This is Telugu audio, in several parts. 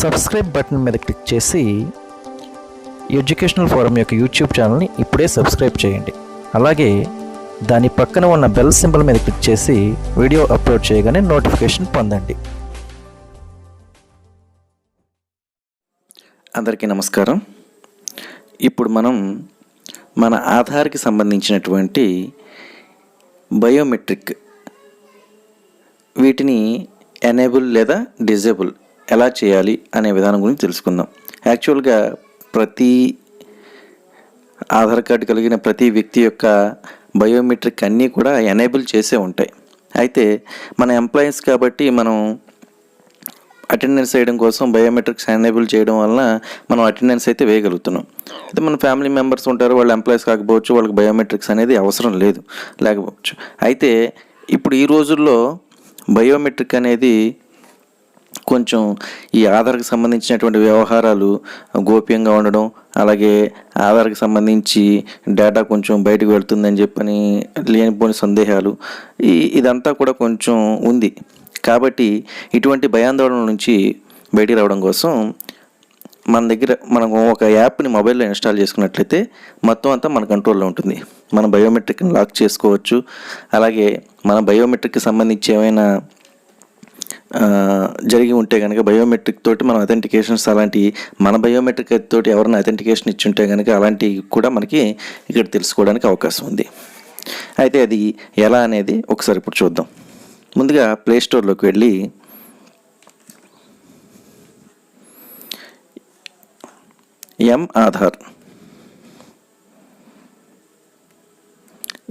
సబ్స్క్రైబ్ బటన్ మీద క్లిక్ చేసి ఎడ్యుకేషనల్ ఫోరం యొక్క యూట్యూబ్ ఛానల్ని ఇప్పుడే సబ్స్క్రైబ్ చేయండి. అలాగే దాని పక్కన ఉన్న బెల్ సింబల్ మీద క్లిక్ చేసి వీడియో అప్లోడ్ చేయగానే నోటిఫికేషన్ పొందండి. అందరికీ నమస్కారం. ఇప్పుడు మనం మన ఆధార్కి సంబంధించినటువంటి బయోమెట్రిక్ వీటిని ఎనేబుల్ లేదా డిజేబుల్ ఎలా చేయాలి అనే విధానం గురించి తెలుసుకుందాం. యాక్చువల్గా ప్రతి ఆధార్ కార్డు కలిగిన ప్రతి వ్యక్తి యొక్క బయోమెట్రిక్ అన్నీ కూడా ఎనేబుల్ చేసే ఉంటాయి. అయితే మన ఎంప్లాయీస్ కాబట్టి మనం అటెండెన్స్ వేయడం కోసం బయోమెట్రిక్స్ ఎనేబుల్ చేయడం వలన మనం అటెండెన్స్ అయితే వేయగలుగుతున్నాం. అయితే మన ఫ్యామిలీ మెంబర్స్ ఉంటారు వాళ్ళు ఎంప్లాయీస్ కాకపోవచ్చు వాళ్ళకి బయోమెట్రిక్స్ అనేది అవసరం లేదు. లేకపోవచ్చు. అయితే ఇప్పుడు ఈ రోజుల్లో బయోమెట్రిక్ అనేది కొంచెం ఈ ఆధార్కి సంబంధించినటువంటి వ్యవహారాలు గోప్యంగా ఉండడం అలాగే ఆధార్కి సంబంధించి డేటా కొంచెం బయటకు వెళ్తుందని చెప్పని లేనిపోని సందేహాలు ఈ ఇదంతా కూడా కొంచెం ఉంది. కాబట్టి ఇటువంటి భయాందోళన నుంచి బయటికి రావడం కోసం మన దగ్గర మనం ఒక యాప్ని మొబైల్లో ఇన్స్టాల్ చేసుకున్నట్లయితే మొత్తం అంతా మన కంట్రోల్లో ఉంటుంది. మన బయోమెట్రిక్ని లాక్ చేసుకోవచ్చు. అలాగే మన బయోమెట్రిక్కి సంబంధించి ఏమైనా జరిగి ఉంటే కనుక బయోమెట్రిక్ తోటి మనం అథెంటికేషన్స్ అలాంటి మన బయోమెట్రిక్ తోటి ఎవరైనా అథెంటికేషన్ ఇచ్చి ఉంటే కనుక అలాంటివి కూడా మనకి ఇక్కడ తెలుసుకోవడానికి అవకాశం ఉంది. అయితే అది ఎలా అనేది ఒకసారి ఇప్పుడు చూద్దాం. ముందుగా ప్లే స్టోర్లోకి వెళ్ళి ఎం ఆధార్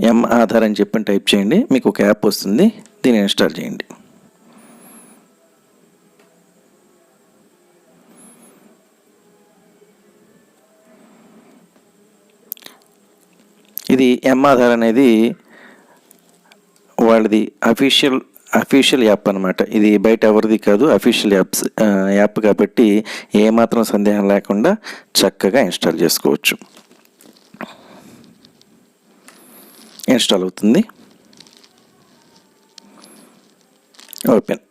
ఎం ఆధార్ అని చెప్పి టైప్ చేయండి. మీకు ఒక యాప్ వస్తుంది. దీన్ని ఇన్స్టాల్ చేయండి. ఇది ఎం ఆధార్ అనేది వాళ్ళది అఫీషియల్ అఫీషియల్ యాప్ అనమాట ఇది బయట ఎవరిది కాదు అఫీషియల్ యాప్స్ యాప్ కాబట్టి ఏమాత్రం సందేహం లేకుండా చక్కగా ఇన్స్టాల్ చేసుకోవచ్చు. ఇన్స్టాల్ అవుతుంది. ఓపెన్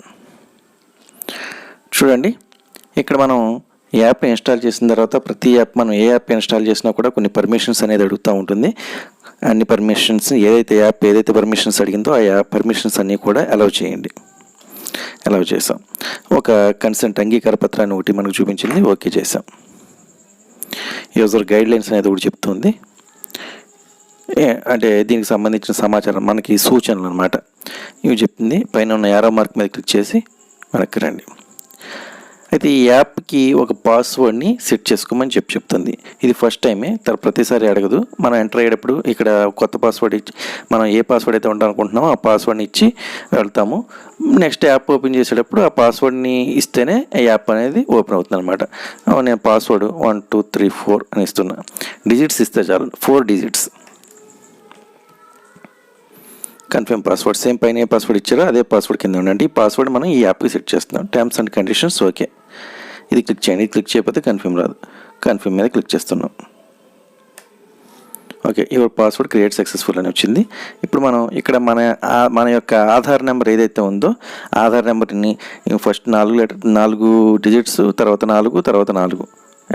చూడండి ఇక్కడ మనం యాప్ ఇన్స్టాల్ చేసిన తర్వాత ప్రతి యాప్ మనం ఏ యాప్ ఇన్స్టాల్ చేసినా కూడా కొన్ని పర్మిషన్స్ అనేది అడుగుతూ ఉంటుంది. అన్ని పర్మిషన్స్ ఏదైతే యాప్ ఏదైతే పర్మిషన్స్ అడిగిందో ఆ యాప్ పర్మిషన్స్ అన్నీ కూడా అలౌ చేయండి. అలౌ చేసాం ఒక కన్సెంట్ అంగీకార పత్రాన్ని ఒకటి మనకు చూపించింది ఓకే చేసాం యూజర్ గైడ్ లైన్స్ అనేది ఒకటి చెప్తుంది. ఏ- అంటే దీనికి సంబంధించిన సమాచారం మనకి సూచనలు అనమాట ఇవి చెప్తుంది పైన ఉన్న యారో మార్క్ మీద క్లిక్ చేసి వెనక్కి రండి. అయితే ఈ యాప్కి ఒక పాస్వర్డ్ని సెట్ చేసుకోమని చెప్పి చెప్తుంది. ఇది ఫస్ట్ టైమే తర ప్రతిసారి అడగదు. మనం ఎంటర్ అయ్యేటప్పుడు ఇక్కడ కొత్త పాస్వర్డ్ ఇచ్చి మనం ఏ పాస్వర్డ్ అయితే ఉండాలనుకుంటున్నామో ఆ పాస్వర్డ్ని ఇచ్చి వెళ్తాము. నెక్స్ట్ యాప్ ఓపెన్ చేసేటప్పుడు ఆ పాస్వర్డ్ని ఇస్తేనే యాప్ అనేది ఓపెన్ అవుతుంది అనమాట నేను password one two three four అని ఇస్తున్నా. డిజిట్స్ ఇస్తే చాలు. Four digits. Confirm password. Same పైన ఏ పాస్వర్డ్ ఇచ్చారో అదే పాస్వర్డ్ కింద ఉండండి. ఈ పాస్వర్డ్ మనం ఈ యాప్కి సెట్ చేస్తున్నాం. Terms and conditions okay. ఇది క్లిక్ చేయండి. ఇది క్లిక్ చేయకపోతే కన్ఫర్మ్ రాదు. కన్ఫర్మ్ మీద క్లిక్ చేస్తున్నాం. Okay your password create successful అని వచ్చింది. ఇప్పుడు మనం ఇక్కడ మన మన యొక్క ఆధార్ నెంబర్ ఏదైతే ఉందో ఆధార్ నెంబర్ని ఫస్ట్ నాలుగు లెటర్ నాలుగు డిజిట్స్ తర్వాత నాలుగు తర్వాత నాలుగు.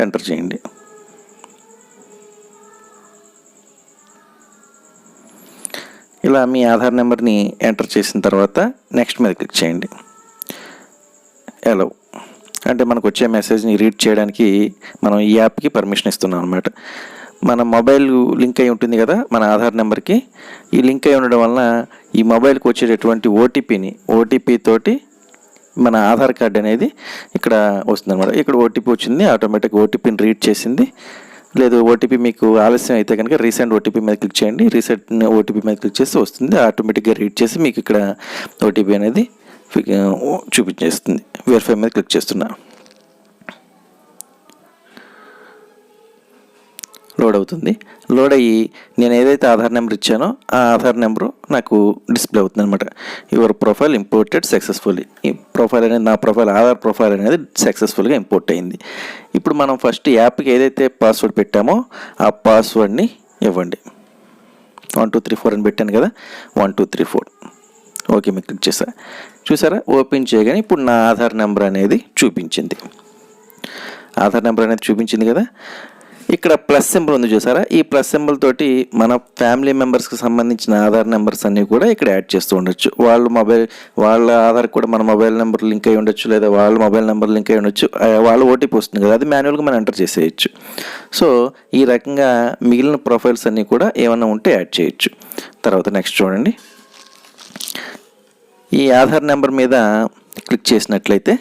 ఎంటర్ చేయండి. ఇలా మీ ఆధార్ నెంబర్ని ఎంటర్ చేసిన తర్వాత నెక్స్ట్ మీద క్లిక్ చేయండి. ఎలవ్ అంటే మనకు వచ్చే మెసేజ్ని రీడ్ చేయడానికి మనం ఈ యాప్కి పర్మిషన్ ఇస్తున్నాం అనమాట మన మొబైల్ లింక్ అయి ఉంటుంది కదా మన ఆధార్ నెంబర్కి ఈ లింక్ అయి ఉండడం వలన ఈ మొబైల్కి వచ్చేటటువంటి ఓటీపీని ఓటీపీ తోటి మన ఆధార్ కార్డ్ అనేది ఇక్కడ వస్తుందన్నమాట. ఇక్కడ ఓటీపీ వచ్చింది ఆటోమేటిక్ ఓటీపీని రీడ్ చేసింది. లేదు ఓటీపీ మీకు ఆలస్యం అయితే కనుక రీసెంట్ ఓటీపీ మీద క్లిక్ చేయండి. రీసెంట్ ఓటీపీ మీద క్లిక్ చేస్తే వస్తుంది ఆటోమేటిక్గా రీడ్ చేసి మీకు ఇక్కడ ఓటీపీ అనేది చూపించేస్తుంది. వెరిఫై మీద క్లిక్ చేస్తున్నా. లోడ్ అవుతుంది. లోడ్ అయ్యి నేను ఏదైతే ఆధార్ నెంబర్ ఇచ్చానో ఆ ఆధార్ నెంబరు నాకు డిస్ప్లే అవుతుంది అనమాట యువర్ ప్రొఫైల్ ఇంపోర్టెడ్ సక్సెస్ఫుల్లీ. ఈ ప్రొఫైల్ అనేది నా ప్రొఫైల్ ఆధార్ ప్రొఫైల్ అనేది సక్సెస్ఫుల్గా ఇంపోర్ట్ అయింది. ఇప్పుడు మనం ఫస్ట్ యాప్కి ఏదైతే పాస్వర్డ్ పెట్టామో ఆ పాస్వర్డ్ని ఇవ్వండి. వన్ టూ త్రీ ఫోర్ అని పెట్టాను కదా. One two three four. Okay మీకు క్లిక్ చేసా చూసారా ఓపెన్ చేయగానే ఇప్పుడు నా ఆధార్ నెంబర్ అనేది చూపించింది. ఆధార్ నెంబర్ అనేది చూపించింది కదా? ఇక్కడ ప్లస్ సింబల్ ఉంది చూసారా ఈ ప్లస్ సింబల్ తోటి మన ఫ్యామిలీ మెంబర్స్కి సంబంధించిన ఆధార్ నెంబర్స్ అన్నీ కూడా ఇక్కడ యాడ్ చేస్తూ ఉండొచ్చు. వాళ్ళ మొబైల్ వాళ్ళ ఆధార్ కూడా మన మొబైల్ నెంబర్ లింక్ అయి ఉండొచ్చు లేదా వాళ్ళ మొబైల్ నెంబర్ లింక్ అయి ఉండొచ్చు. వాళ్ళ ఓటీపీ వస్తుంది కదా అది మాన్యువల్గా మనం ఎంటర్ చేసేయచ్చు. సో ఈ రకంగా మిగిలిన ప్రొఫైల్స్ అన్నీ కూడా ఏమైనా ఉంటే యాడ్ చేయొచ్చు. తర్వాత నెక్స్ట్ చూడండి. ఈ ఆధార్ నెంబర్ మీద క్లిక్ చేసినట్లయితే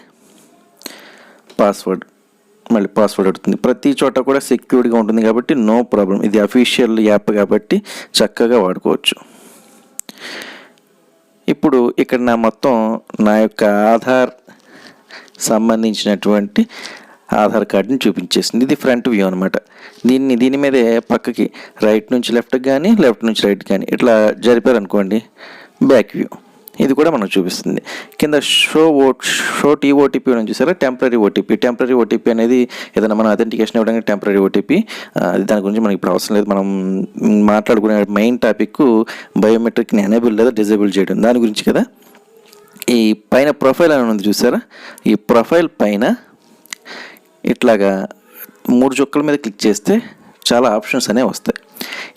పాస్వర్డ్ మళ్ళీ పాస్వర్డ్ అడుగుతుంది. ప్రతి చోట కూడా సెక్యూర్డ్గా ఉంటుంది కాబట్టి నో ప్రాబ్లం ఇది అఫీషియల్ యాప్ కాబట్టి చక్కగా వాడుకోవచ్చు. ఇప్పుడు ఇక్కడ నా మొత్తం నా యొక్క ఆధార్ సంబంధించినటువంటి ఆధార్ కార్డుని చూపించేసింది. ఇది ఫ్రంట్ వ్యూ అనమాట దీన్ని దీని మీదే పక్కకి రైట్ నుంచి లెఫ్ట్కి కానీ లెఫ్ట్ నుంచి రైట్ కానీ ఇట్లా జరిపారనుకోండి బ్యాక్ వ్యూ. ఇది కూడా మనకు చూపిస్తుంది. కింద షో ఓట్ షో టీ ఓటీపీ అని చూసారా? Temporary OTP. టెంపరీ ఓటీపీ అనేది ఏదైనా మనం అథెంటికేషన్ ఇవ్వడానికి టెంపరీ ఓటీపీ. అది దాని గురించి మనకి ఇప్పుడు అవసరం లేదు. మనం మాట్లాడుకునే మెయిన్ టాపిక్ బయోమెట్రిక్ని ఎనేబుల్ లేదా డిజేబుల్ చేయడం. దాని గురించి కదా? ఈ పైన ప్రొఫైల్ అని ఉంది చూసారా? ఈ ప్రొఫైల్ పైన ఇట్లాగా మూడు చుక్కల మీద క్లిక్ చేస్తే చాలా ఆప్షన్స్ అనేవి వస్తాయి.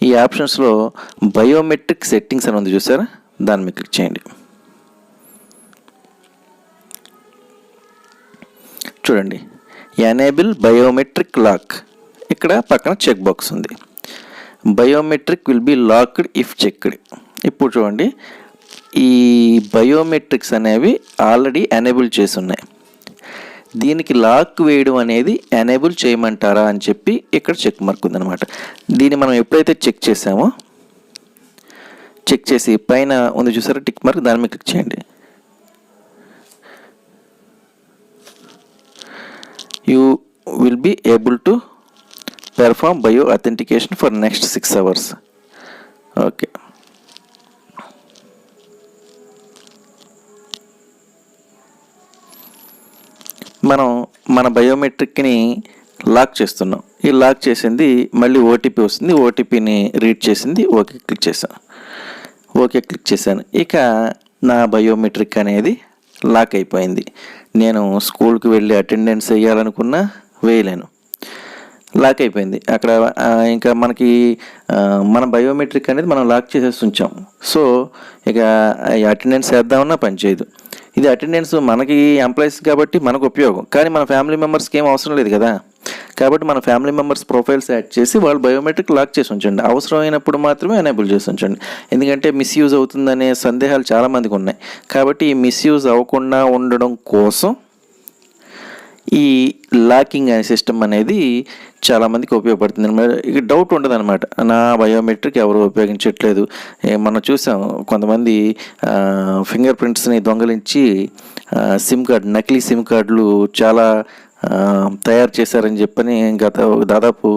ఈ ఆప్షన్స్లో బయోమెట్రిక్ సెట్టింగ్స్ అని ఉంది చూసారా? దాని మీద క్లిక్ చేయండి. చూడండి. ఎనేబుల్ బయోమెట్రిక్ లాక్ ఇక్కడ పక్కన చెక్ బాక్స్ ఉంది. Biometric will be locked if checked ఇప్పుడు చూడండి. ఈ బయోమెట్రిక్స్ అనేవి ఆల్రెడీ ఎనేబుల్ చేసి ఉన్నాయి దీనికి లాక్ వేయడం అనేది ఎనేబుల్ చేయమంటారా అని చెప్పి ఇక్కడ చెక్ మార్క్ ఉందనమాట దీన్ని మనం ఎప్పుడైతే చెక్ చేసామో చెక్ చేసి పైన ఉంది చూసారా టిక్ మార్క్ దాని మీద క్లిక్ చేయండి. You will be able to perform bio authentication for next six hours okay మనం మన బయోమెట్రిక్ని లాక్ చేస్తున్నాం. ఈ లాక్ చేసింది మళ్ళీ ఓటీపీ వస్తుంది. ఓటీపీని రీడ్ చేసింది. ఓకే క్లిక్ చేశాను. ఓకే క్లిక్ చేశాను. ఇక నా బయోమెట్రిక్ అనేది లాక్ అయిపోయింది. నేను స్కూల్కి వెళ్ళి అటెండెన్స్ వేయాలనుకున్నా వేయలేను. లాక్ అయిపోయింది. అక్కడ ఇంకా మనకి మన బయోమెట్రిక్ అనేది మనం లాక్ చేసేసి ఉంచాం. సో ఇక అటెండెన్స్ వేద్దామన్నా పనిచేయదు ఇది అటెండెన్స్ మనకి ఎంప్లాయీస్ కాబట్టి మనకు ఉపయోగం. కానీ మన ఫ్యామిలీ మెంబర్స్కి ఏం అవసరం లేదు కదా? కాబట్టి మన ఫ్యామిలీ మెంబర్స్ ప్రొఫైల్స్ యాడ్ చేసి వాళ్ళు బయోమెట్రిక్ లాక్ చేసి ఉంచండి. అవసరమైనప్పుడు మాత్రమే ఎనేబుల్ చేసి ఉంచండి. ఎందుకంటే మిస్యూజ్ అవుతుందనే సందేహాలు చాలామందికి ఉన్నాయి. కాబట్టి ఈ మిస్యూజ్ అవ్వకుండా ఉండడం కోసం ఈ లాకింగ్ అనే సిస్టమ్ అనేది చాలామందికి ఉపయోగపడుతుంది. ఇక డౌట్ ఉండదు అనమాట నా బయోమెట్రిక్ ఎవరు ఉపయోగించట్లేదు. మనం చూసాం కొంతమంది ఫింగర్ ప్రింట్స్ని దొంగలించి సిమ్ కార్డు నకిలీ సిమ్ కార్డులు చాలా తయారు చేశారని చెప్పని గత దాదాపు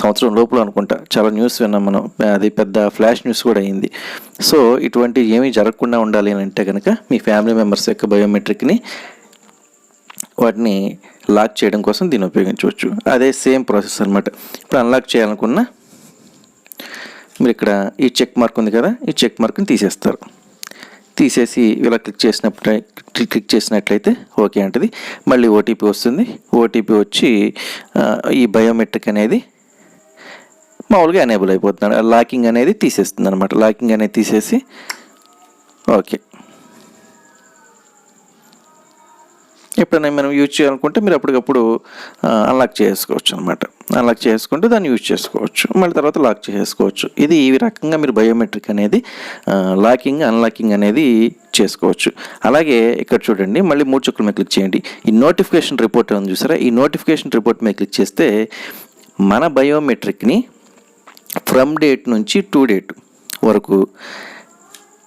సంవత్సరం లోపల అనుకుంటా. చాలా న్యూస్ విన్నాం మనం. అది పెద్ద ఫ్లాష్ న్యూస్ కూడా అయింది. సో ఇటువంటి ఏమీ జరగకుండా ఉండాలి అని అంటే కనుక మీ ఫ్యామిలీ మెంబర్స్ యొక్క బయోమెట్రిక్ని వాటిని లాక్ చేయడం కోసం దీన్ని ఉపయోగించవచ్చు. అదే సేమ్ ప్రాసెస్ అనమాట ఇప్పుడు అన్లాక్ చేయాలనుకున్నా మీరు ఇక్కడ ఈ చెక్ మార్క్ ఉంది కదా ఈ చెక్ మార్క్ని తీసేస్తారు. తీసేసి ఇలా క్లిక్ చేసినప్పుడు క్లిక్ చేసినట్లయితే ఓకే అంటది. మళ్ళీ ఓటీపీ వస్తుంది. ఓటీపీ వచ్చి ఈ బయోమెట్రిక్ అనేది మామూలుగా ఎనేబుల్ అయిపోతుంది లాకింగ్ అనేది తీసేస్తుంది అనమాట లాకింగ్ అనేది తీసేసి ఓకే. ఎప్పుడైనా మనం యూజ్ చేయాలనుకుంటే మీరు అప్పటికప్పుడు అన్లాక్ చేసుకోవచ్చు అనమాట అన్లాక్ చేసుకుంటే దాన్ని యూజ్ చేసుకోవచ్చు. మళ్ళీ తర్వాత లాక్ చేసుకోవచ్చు. ఇది ఈ రకంగా మీరు బయోమెట్రిక్ అనేది లాకింగ్ అన్లాకింగ్ అనేది చేసుకోవచ్చు. అలాగే ఇక్కడ చూడండి మళ్ళీ మూడు చుక్కల మీద క్లిక్ చేయండి. ఈ నోటిఫికేషన్ రిపోర్ట్ ఉంది చూసారా? ఈ నోటిఫికేషన్ రిపోర్ట్ మీద క్లిక్ చేస్తే మన బయోమెట్రిక్ని ఫ్రమ్ డేట్ నుంచి టు డేట్ వరకు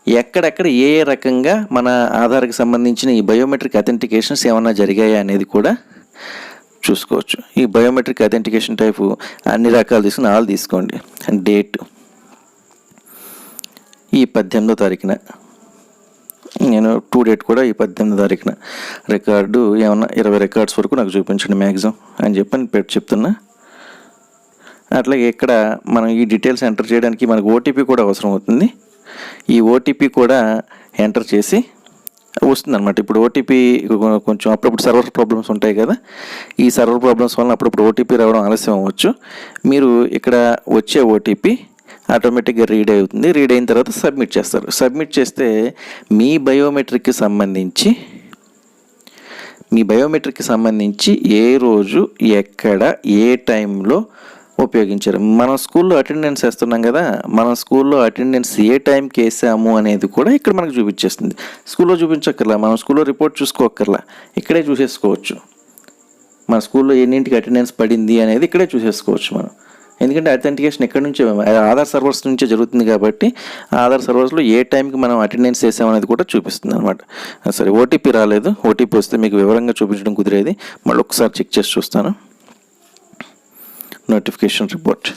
ఎక్కడెక్కడ ఏ ఏ రకంగా మన ఆధార్కి సంబంధించిన ఈ బయోమెట్రిక్ అథెంటికేషన్స్ ఏమైనా జరిగాయా అనేది కూడా చూసుకోవచ్చు. ఈ బయోమెట్రిక్ అథెంటికేషన్ టైపు అన్ని రకాలు తీసుకుని ఆల్ తీసుకోండి. డేట్. ఈ పద్దెనిమిదో తారీఖున. నేను టూ డేట్ కూడా ఈ పద్దెనిమిదో తారీఖున రికార్డు ఏమన్నా ఇరవై రికార్డ్స్ వరకు నాకు చూపించండి మ్యాక్సిమం అని చెప్పని పెట్టి చెప్తున్నా. అట్లాగే ఇక్కడ మనం ఈ డీటెయిల్స్ ఎంటర్ చేయడానికి మనకు ఓటీపీ కూడా అవసరం అవుతుంది. ఈ ఓటీపీ కూడా ఎంటర్ చేసి వస్తుంది అనమాట ఇప్పుడు ఓటీపీ కొంచెం అప్పుడప్పుడు సర్వర్ ప్రాబ్లమ్స్ ఉంటాయి కదా. ఈ సర్వర్ ప్రాబ్లమ్స్ వల్ల అప్పుడప్పుడు ఓటీపీ రావడం ఆలస్యం అవ్వచ్చు. మీరు ఇక్కడ వచ్చే ఓటీపీ ఆటోమేటిక్గా రీడ్ అవుతుంది. రీడ్ అయిన తర్వాత సబ్మిట్ చేస్తారు. సబ్మిట్ చేస్తే మీ బయోమెట్రిక్కి సంబంధించి మీ బయోమెట్రిక్కి సంబంధించి ఏ రోజు ఎక్కడ ఏ టైంలో ఉపయోగించారు. మనం స్కూల్లో అటెండెన్స్ వేస్తున్నాం కదా మన స్కూల్లో అటెండెన్స్ ఏ టైంకి వేసాము అనేది కూడా ఇక్కడ మనకు చూపించేస్తుంది. స్కూల్లో చూపించక్కర్లా మనం స్కూల్లో రిపోర్ట్ చూసుకోక్కర్లా ఇక్కడే చూసేసుకోవచ్చు. మన స్కూల్లో ఎన్నింటికి అటెండెన్స్ పడింది అనేది ఇక్కడే చూసేసుకోవచ్చు మనం. ఎందుకంటే అథెంటికేషన్ ఎక్కడి నుంచే ఆధార్ సర్వర్స్ నుంచే జరుగుతుంది కాబట్టి ఆధార్ సర్వర్స్లో ఏ టైంకి మనం అటెండెన్స్ చేసామనేది కూడా చూపిస్తుంది అనమాట సరే ఓటీపీ రాలేదు. ఓటీపీ వస్తే మీకు వివరంగా చూపించడం కుదిరేది. మళ్ళీ ఒకసారి చెక్ చేసి చూస్తాను. Notification report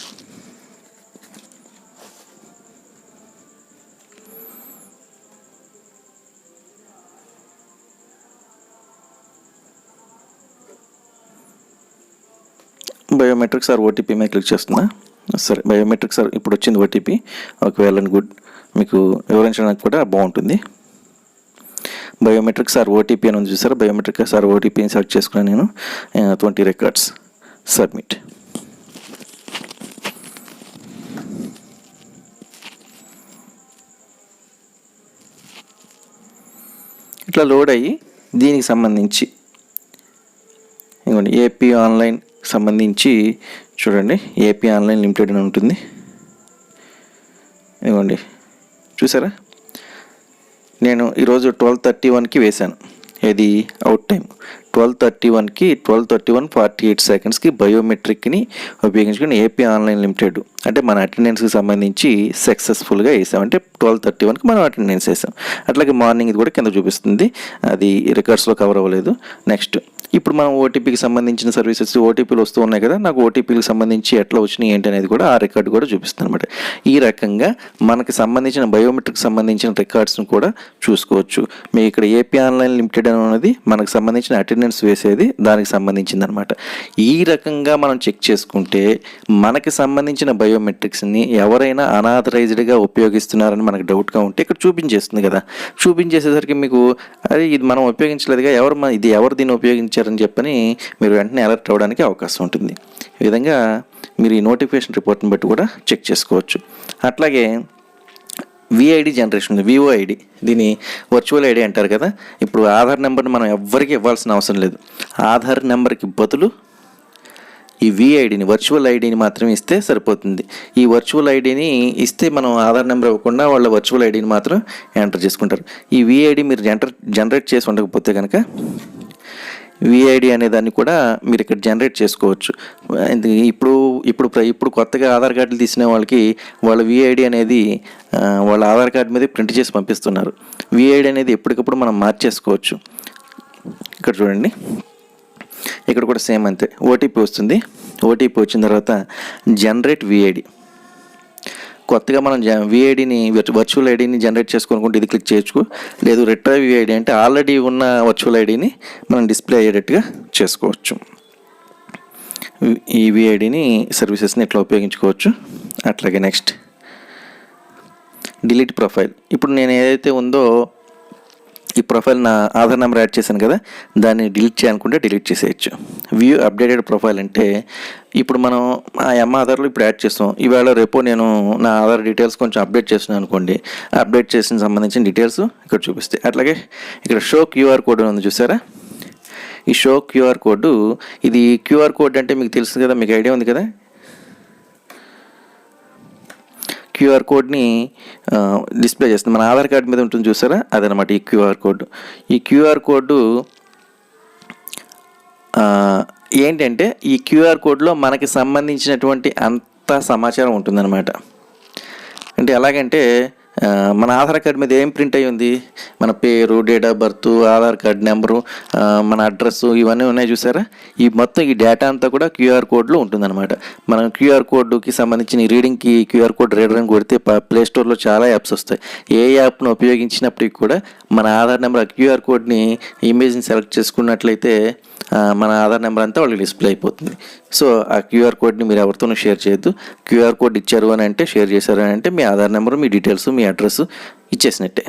biometrics or OTP మీద క్లిక్ చేస్తున్నా. సరే బయోమెట్రిక్స్ ఆర్ ఇప్పుడు వచ్చింది ఓటీపీ ఒకవేళ అండ్ గుడ్ మీకు వివరించడానికి కూడా బాగుంటుంది. బయోమెట్రిక్స్ ఆర్ ఓటీపీ అని ఉంది చూసారా? బయోమెట్రిక్ సార్ ఓటీపీని సెలెక్ట్ చేసుకున్నాను నేను. ట్వంటీ రికార్డ్స్ సబ్మిట్ ఇట్లా లోడ్ అయ్యి దీనికి సంబంధించి ఇంకోండి ఏపీ ఆన్లైన్ సంబంధించి చూడండి ఏపీ ఆన్లైన్ లిమిటెడ్ అని ఉంటుంది. ఇదిగోండి చూసారా? నేను ఈరోజు ట్వెల్వ్ థర్టీ వన్కి వేశాను. ఇది అవుట్ టైం ట్వెల్వ్ థర్టీ వన్కి twelve thirty one forty eight సెకండ్స్కి బయోమెట్రిక్ని ఉపయోగించుకుని ఏపీ ఆన్లైన్ లిమిటెడ్ అంటే మన అటెండెన్స్కి సంబంధించి సక్సెస్ఫుల్గా వేసాం. అంటే ట్వెల్వ్ థర్టీ వన్కి మనం అటెండెన్స్ వేసాం. అట్లాగే మార్నింగ్ ఇది కూడా కింద చూపిస్తుంది. అది రికార్డ్స్లో కవర్ అవ్వలేదు. నెక్స్ట్ ఇప్పుడు మనం ఓటీపీకి సంబంధించిన సర్వీసెస్ ఓటీపీలు వస్తూ ఉన్నాయి కదా నాకు ఓటీపీలకు సంబంధించి ఎట్లా వచ్చినాయి ఏంటి అనేది కూడా ఆ రికార్డు కూడా చూపిస్తుంది అనమాట ఈ రకంగా మనకి సంబంధించిన బయోమెట్రిక్ సంబంధించిన రికార్డ్స్ని కూడా చూసుకోవచ్చు. మీ ఇక్కడ ఏపీ ఆన్లైన్ లిమిటెడ్ అనేది మనకు సంబంధించిన అటెండెన్స్ వేసేది దానికి సంబంధించింది అనమాట ఈ రకంగా మనం చెక్ చేసుకుంటే మనకి సంబంధించిన బయో బయోమెట్రిక్స్ని ఎవరైనా అనాథరైజ్డ్గా ఉపయోగిస్తున్నారని మనకు డౌట్గా ఉంటే ఇక్కడ చూపించేస్తుంది కదా. చూపించేసేసరికి మీకు అరే ఇది మనం ఉపయోగించలేదుగా ఎవరు మన ఇది ఎవరు దీన్ని ఉపయోగించారని చెప్పని మీరు వెంటనే అలర్ట్ అవ్వడానికి అవకాశం ఉంటుంది. ఈ విధంగా మీరు ఈ నోటిఫికేషన్ రిపోర్ట్ని బట్టి కూడా చెక్ చేసుకోవచ్చు. అట్లాగే విఐడి జనరేషన్ ఉంది విఓఐడి దీని వర్చువల్ ఐడి అంటారు కదా. ఇప్పుడు ఆధార్ నెంబర్ని మనం ఎవ్వరికి ఇవ్వాల్సిన అవసరం లేదు. ఆధార్ నెంబర్కి బదులు ఈ విఐడిని వర్చువల్ ఐడిని మాత్రం ఇస్తే సరిపోతుంది. ఈ వర్చువల్ ఐడిని ఇస్తే మనం ఆధార్ నెంబర్ ఇవ్వకుండా వాళ్ళ వర్చువల్ ఐడిని మాత్రం ఎంటర్ చేసుకుంటారు. ఈ విఐడి మీరు ఎంటర్ జనరేట్ చేసి ఉండకపోతే కనుక విఐడి అనే దాన్ని కూడా మీరు ఇక్కడ జనరేట్ చేసుకోవచ్చు. ఇప్పుడు ఇప్పుడు ఇప్పుడు కొత్తగా ఆధార్ కార్డులు తీసిన వాళ్ళకి వాళ్ళ విఐడి అనేది వాళ్ళ ఆధార్ కార్డు మీద ప్రింట్ చేసి పంపిస్తున్నారు. విఐడి అనేది ఎప్పటికప్పుడు మనం మార్చేసుకోవచ్చు. ఇక్కడ చూడండి. ఇక్కడ కూడా సేమ్ అంతే. ఓటీపీ వస్తుంది. ఓటీపీ వచ్చిన తర్వాత జనరేట్ విఐడి కొత్తగా మనం విఐడిని వర్చువల్ ఐడిని జనరేట్ చేసుకోనుకుంటే ఇది క్లిక్ చేయొచ్చు. లేదు రిట్రైవ్ విఐడి అంటే ఆల్రెడీ ఉన్న వర్చువల్ ఐడిని మనం డిస్ప్లే అయ్యేటట్టుగా చేసుకోవచ్చు. ఈ విఐడిని సర్వీసెస్ని ఇట్లా ఉపయోగించుకోవచ్చు? అట్లాగే నెక్స్ట్ డిలీట్ ప్రొఫైల్ ఇప్పుడు నేను ఏదైతే ఉందో ఈ ప్రొఫైల్ నా ఆధార్ నెంబర్ యాడ్ చేశాను కదా దాన్ని డిలీట్ చేయాలనుకుంటే డిలీట్ చేసేయచ్చు. వ్యూ అప్డేటెడ్ ప్రొఫైల్ అంటే ఇప్పుడు మనం ఆ ఎమ్ ఆధార్లో ఇప్పుడు యాడ్ చేస్తాం. ఈవేళ రేపు నేను నా ఆధార్ డీటెయిల్స్ కొంచెం అప్డేట్ చేస్తున్నాను అనుకోండి. అప్డేట్ చేసిన సంబంధించిన డీటెయిల్స్ ఇక్కడ చూపిస్తాయి. అట్లాగే ఇక్కడ షో క్యూఆర్ కోడ్ ఉంది చూసారా? ఈ షో క్యూఆర్ కోడ్ ఇది క్యూఆర్ కోడ్ అంటే మీకు తెలుసు కదా మీకు ఐడియా ఉంది కదా? క్యూఆర్ కోడ్ని డిస్ప్లే చేస్తుంది. మన ఆధార్ కార్డ్ మీద ఉంటుంది చూసారా? అదనమాట ఈ క్యూఆర్ కోడ్. ఈ క్యూఆర్ కోడ్ ఏంటంటే ఈ క్యూఆర్ కోడ్లో మనకి సంబంధించినటువంటి అంత సమాచారం ఉంటుందన్నమాట. అంటే ఎలాగంటే మన ఆధార్ కార్డ్ మీద ఏం ప్రింట్ అయ్యి ఉంది మన పేరు date of birth Aadhaar card number మన అడ్రస్ ఇవన్నీ ఉన్నాయి చూసారా? ఈ మొత్తం ఈ డేటా అంతా కూడా క్యూఆర్ కోడ్లో ఉంటుందన్నమాట. మనం క్యూఆర్ కోడ్కి సంబంధించిన రీడింగ్కి క్యూఆర్ కోడ్ రీడర్ అని కొడితే ప్లే స్టోర్లో చాలా యాప్స్ వస్తాయి. ఏ యాప్ను ఉపయోగించినప్పటికి కూడా మన ఆధార్ నెంబర్ ఆ క్యూఆర్ కోడ్ని ఇమేజ్ని సెలెక్ట్ చేసుకున్నట్లయితే మన ఆధార్ నెంబర్ అంతా వాళ్ళకి డిస్ప్లే అయిపోతుంది. సో ఆ క్యూఆర్ కోడ్ని మీరు ఎవరితోనూ షేర్ చేయొద్దు. క్యూఆర్ కోడ్ ఇచ్చారు అని అంటే షేర్ చేశారు అని అంటే మీ ఆధార్ నెంబర్ మీ డీటెయిల్స్ మీ అడ్రస్ ఇచ్చేసినట్టే.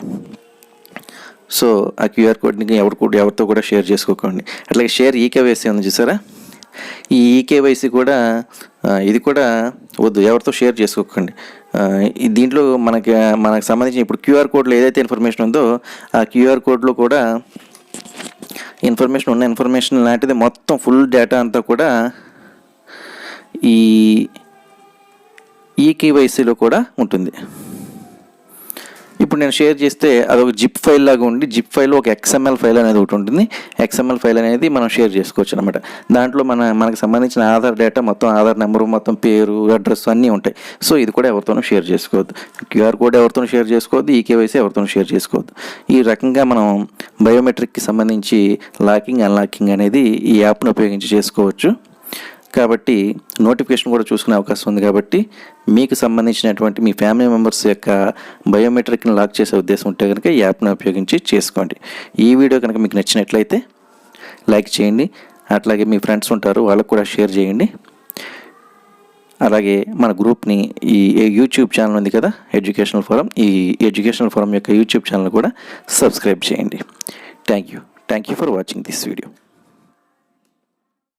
సో ఆ క్యూఆర్ కోడ్ని ఎవరు కూడా ఎవరితో కూడా షేర్ చేసుకోకండి. అట్లాగే షేర్ ఈకేవైసీ ఉంది చూసారా? ఈ ఈకేవైసీ కూడా ఇది కూడా వద్దు ఎవరితో షేర్ చేసుకోకండి. దీంట్లో మనకి మనకు సంబంధించిన ఇప్పుడు క్యూఆర్ కోడ్లో ఏదైతే ఇన్ఫర్మేషన్ ఉందో ఆ క్యూఆర్ కోడ్లో కూడా ఇన్ఫర్మేషన్ ఉన్న ఇన్ఫర్మేషన్ లాంటిది మొత్తం ఫుల్ డేటా అంతా కూడా ఈ ఈ కేవైసీలో కూడా ఉంటుంది. ఇప్పుడు నేను షేర్ చేస్తే అదొక జిప్ ఫైల్ లాగా ఉండి జిప్ ఫైల్ ఒక ఎక్స్ఎంఎల్ ఫైల్ అనేది ఒకటి ఉంటుంది. ఎక్స్ఎంఎల్ ఫైల్ అనేది మనం షేర్ చేసుకోవచ్చు అనమాట దాంట్లో మన మనకు సంబంధించిన ఆధార్ డేటా మొత్తం ఆధార్ నెంబరు మొత్తం పేరు అడ్రస్ అన్నీ ఉంటాయి. సో ఇది కూడా ఎవరితోనూ షేర్ చేసుకోవద్దు. క్యూఆర్ కోడ్ ఎవరితోనూ షేర్ చేసుకోవద్దు. ఈ కేవైసీ ఎవరితోనూ షేర్ చేసుకోవద్దు. ఈ రకంగా మనం బయోమెట్రిక్కి సంబంధించి లాకింగ్ అన్లాకింగ్ అనేది ఈ యాప్ను ఉపయోగించి చేసుకోవచ్చు. కాబట్టి నోటిఫికేషన్ కూడా చూసుకునే అవకాశం ఉంది కాబట్టి మీకు సంబంధించినటువంటి మీ ఫ్యామిలీ మెంబర్స్ యొక్క బయోమెట్రిక్ని లాక్ చేసే ఉద్దేశం ఉంటే కనుక ఈ యాప్ను ఉపయోగించి చేసుకోండి. ఈ వీడియో కనుక మీకు నచ్చినట్లయితే లైక్ చేయండి. అట్లాగే మీ ఫ్రెండ్స్ ఉంటారు వాళ్ళకు కూడా షేర్ చేయండి. అలాగే మన గ్రూప్ని ఈ యూట్యూబ్ ఛానల్ ఉంది కదా ఎడ్యుకేషనల్ ఫోరం ఈ ఎడ్యుకేషనల్ ఫోరం యొక్క యూట్యూబ్ ఛానల్ కూడా సబ్స్క్రైబ్ చేయండి. Thank you. Thank you for watching this video.